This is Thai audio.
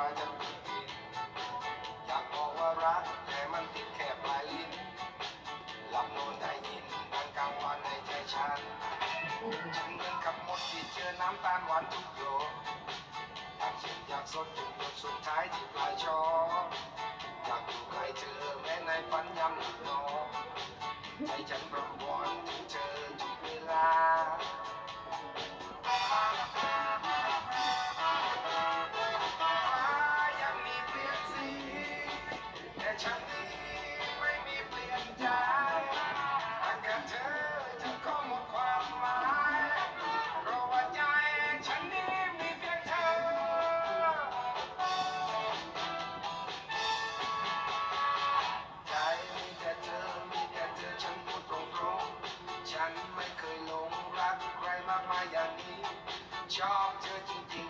ราจะผิดอยากบอกว่ารักแต่มันติดแค่ปลายลิ้นหลับนอนได้ยินดังกลางวันในใจฉันฉันเหมือนกับมดที่เจอน้ำตาลหวานทุกโยอยากชิมอยากสดจนหยดสุดท้ายที่ปลายช้ออยากอยู่ใกล้เธอแม้ในฝันยามหลับนอนใจฉัน ฉันไม่เคยหลงรักใครมากมายอย่างนี้ ชอบเธอจริงๆ